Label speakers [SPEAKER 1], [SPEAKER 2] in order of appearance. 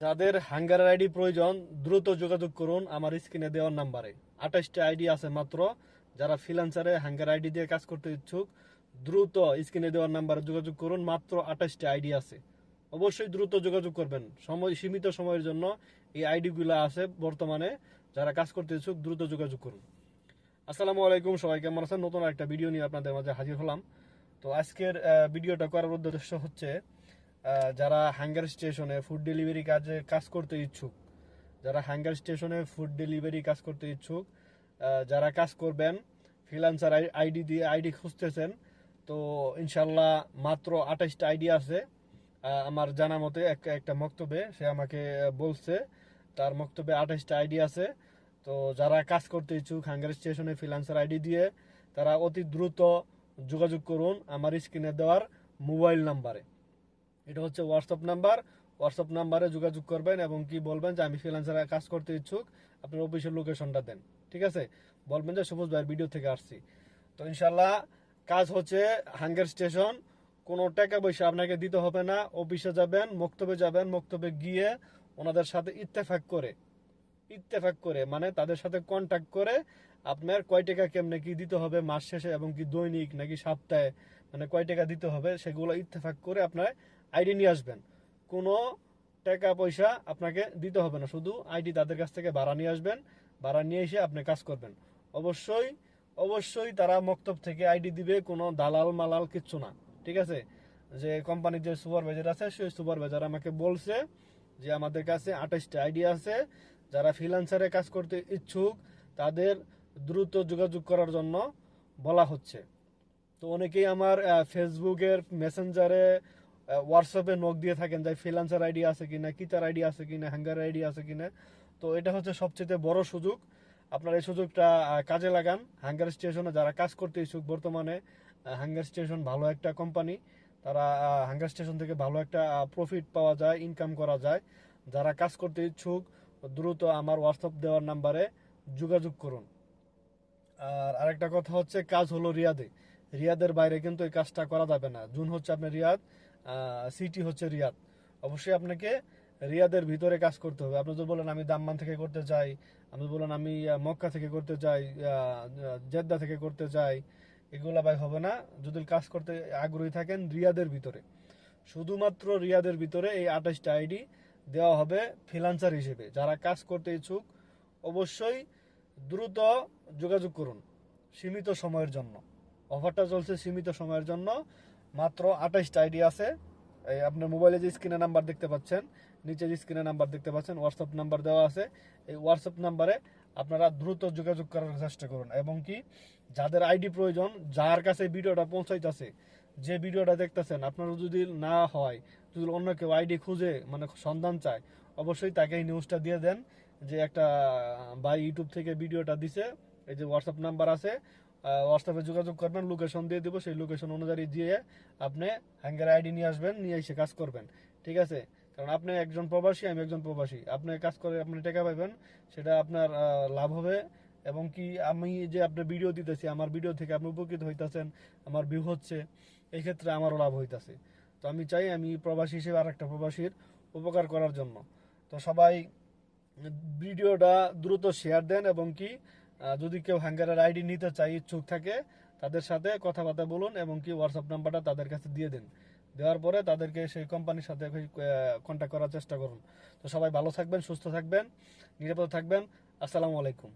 [SPEAKER 1] যাদের হাঙ্গারের আইডি প্রয়োজন, দ্রুত যোগাযোগ করুন আমার স্ক্রিনে দেওয়ার নাম্বারে। আঠাশটা আইডি আছে মাত্র। যারা ফ্রিল্যান্সারে হাঙ্গার আইডি দিয়ে কাজ করতে ইচ্ছুক, দ্রুত স্ক্রিনে দেওয়ার নাম্বারে যোগাযোগ করুন। মাত্র আঠাশটা আইডি আছে। অবশ্যই দ্রুত যোগাযোগ করবেন। সময়, সীমিত সময়ের জন্য এই আইডিগুলো আছে বর্তমানে। যারা কাজ করতে ইচ্ছুক, দ্রুত যোগাযোগ করুন। আসসালামু আলাইকুম, সবাই কেমন আছেন? নতুন একটা ভিডিও নিয়ে আপনাদের মাঝে হাজির হলাম। তো আজকের ভিডিওটা করার উদ্দেশ্য হচ্ছে যারা হাঙ্গার স্টেশনে ফুড ডেলিভারি কাজে কাজ করতে ইচ্ছুক, যারা হাঙ্গার স্টেশনে ফুড ডেলিভারি কাজ করতে ইচ্ছুক যারা কাজ করবেন ফ্রিলান্সার আইডি দিয়ে আইডি খুঁজতেছেন, তো ইনশাল্লাহ মাত্র আঠাশটা আইডি আছে। আমার জানা মতে একটা মক্তবে, সে আমাকে বলছে, তার মক্তবে আঠাশটা আইডি আছে। তো যারা কাজ করতে ইচ্ছুক হাঙ্গার স্টেশনে ফ্রিলান্সার আইডি দিয়ে, তারা অতি দ্রুত যোগাযোগ করুন আমার স্ক্রিনে দেওয়ার মোবাইল নাম্বারে। এটা হচ্ছে হোয়াটসঅ্যাপ নাম্বার হোয়াটসঅ্যাপ নাম্বারে যোগাযোগ করবেন এবং কি বলবেন যে আমি ফ্রিল্যান্সারে কাজ করতে ইচ্ছুক, আপনার অফিসের লোকেশনটা দেন। ঠিক আছে? বলবেন যে, সবুজ ভাইয়ের ভিডিও থেকে আসছি। তো ইনশাল্লাহ কাজ হচ্ছে হাঙ্গের স্টেশন। কোনো টাকা পয়সা আপনাকে দিতে হবে না। অফিসে যাবেন, মক্তবে যাবেন, মক্তবে গিয়ে ওনাদের সাথে ইত্তেফাক করে ইত্তেফাক করে মানে তাদের সাথে কন্ট্যাক্ট করে আপনার কয় টাকা কেমনে কি দিতে হবে মাস শেষে এবং কি দৈনিক নাকি সপ্তাহে মানে কয় টাকা দিতে হবে, সেগুলো ইত্তেফাক করে আপনার আইডি নিয়ে আসবেন। কোনো টাকা, পয়সা আপনাকে দিতে হবে না। শুধু আইডি তাদের কাছ থেকে ভাড়া নিয়ে আসবেন, ভাড়া নিয়ে এসে আপনি কাজ করবেন। অবশ্যই অবশ্যই তারা মক্তব থেকে আইডি দিবে, কোনো দালাল মালাল কিচ্ছু না। ঠিক আছে? যে কোম্পানির যে সুপারভাইজার আছে, সেই সুপারভাইজার আমাকে বলছে যে আমাদের কাছে আঠাশটা আইডি আছে। যারা ফ্রিল্যান্সারে কাজ করতে ইচ্ছুক, তাদের দ্রুত যোগাযোগ করার জন্য বলা হচ্ছে। তো অনেকেই আমার ফেসবুকের মেসেঞ্জারে হোয়াটসঅ্যাপে নক দিয়ে থাকেন যে ফ্রিল্যান্সার আইডি আছে কিনা কিতার আইডি আছে কিনা হ্যাঙ্গার আইডি আছে কিনা। তো এটা হচ্ছে সবচেয়ে বড় সুযোগ। আপনার এই সুযোগটা কাজে লাগান। হ্যাঙ্গার স্টেশনে যারা কাজ করতে ইচ্ছুক বর্তমানে হ্যাঙ্গার স্টেশন ভালো একটা কোম্পানি তারা হ্যাঙ্গার স্টেশন থেকে ভালো একটা প্রফিট পাওয়া যায় ইনকাম করা যায়। যারা কাজ করতে ইচ্ছুক, দ্রুত আমার হোয়াটসঅ্যাপ দেওয়ার নাম্বারে যোগাযোগ করুন। আর আরেকটা কথা হচ্ছে, কাজ হলো রিয়াদে। রিয়াদের বাইরে কিন্তু এই কাজটা করা যাবে না। জুন হচ্ছে আপনার রিয়াদ। সিটি হচ্ছে রিয়াদ। অবশ্যই আপনাকে রিয়াদের ভিতরে কাজ করতে হবে। আপনি যদি বলেন, আমি দাম্মান থেকে করতে চাই, আপনি বলেন, আমি মক্কা থেকে করতে চাই জেদ্দা থেকে করতে চাই, এগুলা ভাই হবে না। যদি কাজ করতে আগ্রহী থাকেন রিয়াদের ভিতরে। শুধুমাত্র রিয়াদের ভিতরে এই আঠাশটা আইডি দেওয়া হবে ফ্রিলান্সার হিসেবে। যারা কাজ করতে ইচ্ছুক, অবশ্যই দ্রুত যোগাযোগ করুন, সীমিত সময়ের জন্য। অফারটা চলছে সীমিত সময়ের জন্য। মাত্র আঠাশটা আইডি আছে। এই আপনার মোবাইলে যে স্ক্রিনে নাম্বার দেখতে পাচ্ছেন, নিচে যে স্ক্রিনে নাম্বার দেখতে পাচ্ছেন হোয়াটসঅ্যাপ নাম্বার দেওয়া আছে। এই হোয়াটসঅ্যাপ নাম্বারে আপনারা দ্রুত যোগাযোগ করার চেষ্টা করুন। এবং কি, যাদের আইডি প্রয়োজন, যার কাছে ভিডিওটা পৌঁছাইতেছে, যে ভিডিওটা দেখতেছেন আপনারা যদি না হয়, যদি অন্য কেউ আইডি খুঁজে মানে সন্ধান চায়, অবশ্যই তাকে এই নিউজটা দিয়ে দেন যে একটা ভাই ইউটিউব থেকে ভিডিওটা দিছে এই যে হোয়াটসঅ্যাপ নাম্বার আছে হোয়াটসঅ্যাপে যোগাযোগ করবেন লোকেশন দিয়ে দেবো, সেই লোকেশন অনুযায়ী দিয়ে আপনি হ্যাঙ্গার আইডি নিয়ে আসবেন, নিয়ে এসে কাজ করবেন, ঠিক আছে? কারণ আপনি একজন প্রবাসী, আমি একজন প্রবাসী। আপনি কাজ করে আপনি টাকা পাবেন সেটা আপনার লাভ হবে এবং কি আমি যে আপনার ভিডিও দিতেছি, আমার ভিডিও থেকে আপনি উপকৃত হইতাছেন, আমার ভিউ হচ্ছে, এই ক্ষেত্রে আমারও লাভ হইতাছে। তো আমি চাই আমি প্রবাসী হিসেবে আর একটা প্রবাসীর উপকার করার জন্য। তো সবাই, ভিডিওটা দ্রুত শেয়ার দেন এবং কি যদি কেউ হ্যাঙ্গারের আইডি নিতে চাই ইচ্ছুক থাকে, তাদের সাথে কথাবার্তা বলুন এবং কি হোয়াটসঅ্যাপ নাম্বারটা তাদের কাছে দিয়ে দিন। দেওয়ার পরে তাদেরকে সেই কোম্পানির সাথে কন্ট্যাক্ট করার চেষ্টা করুন। তো সবাই ভালো থাকবেন, সুস্থ থাকবেন, নিরাপদ থাকবেন। আসসালামু আলাইকুম।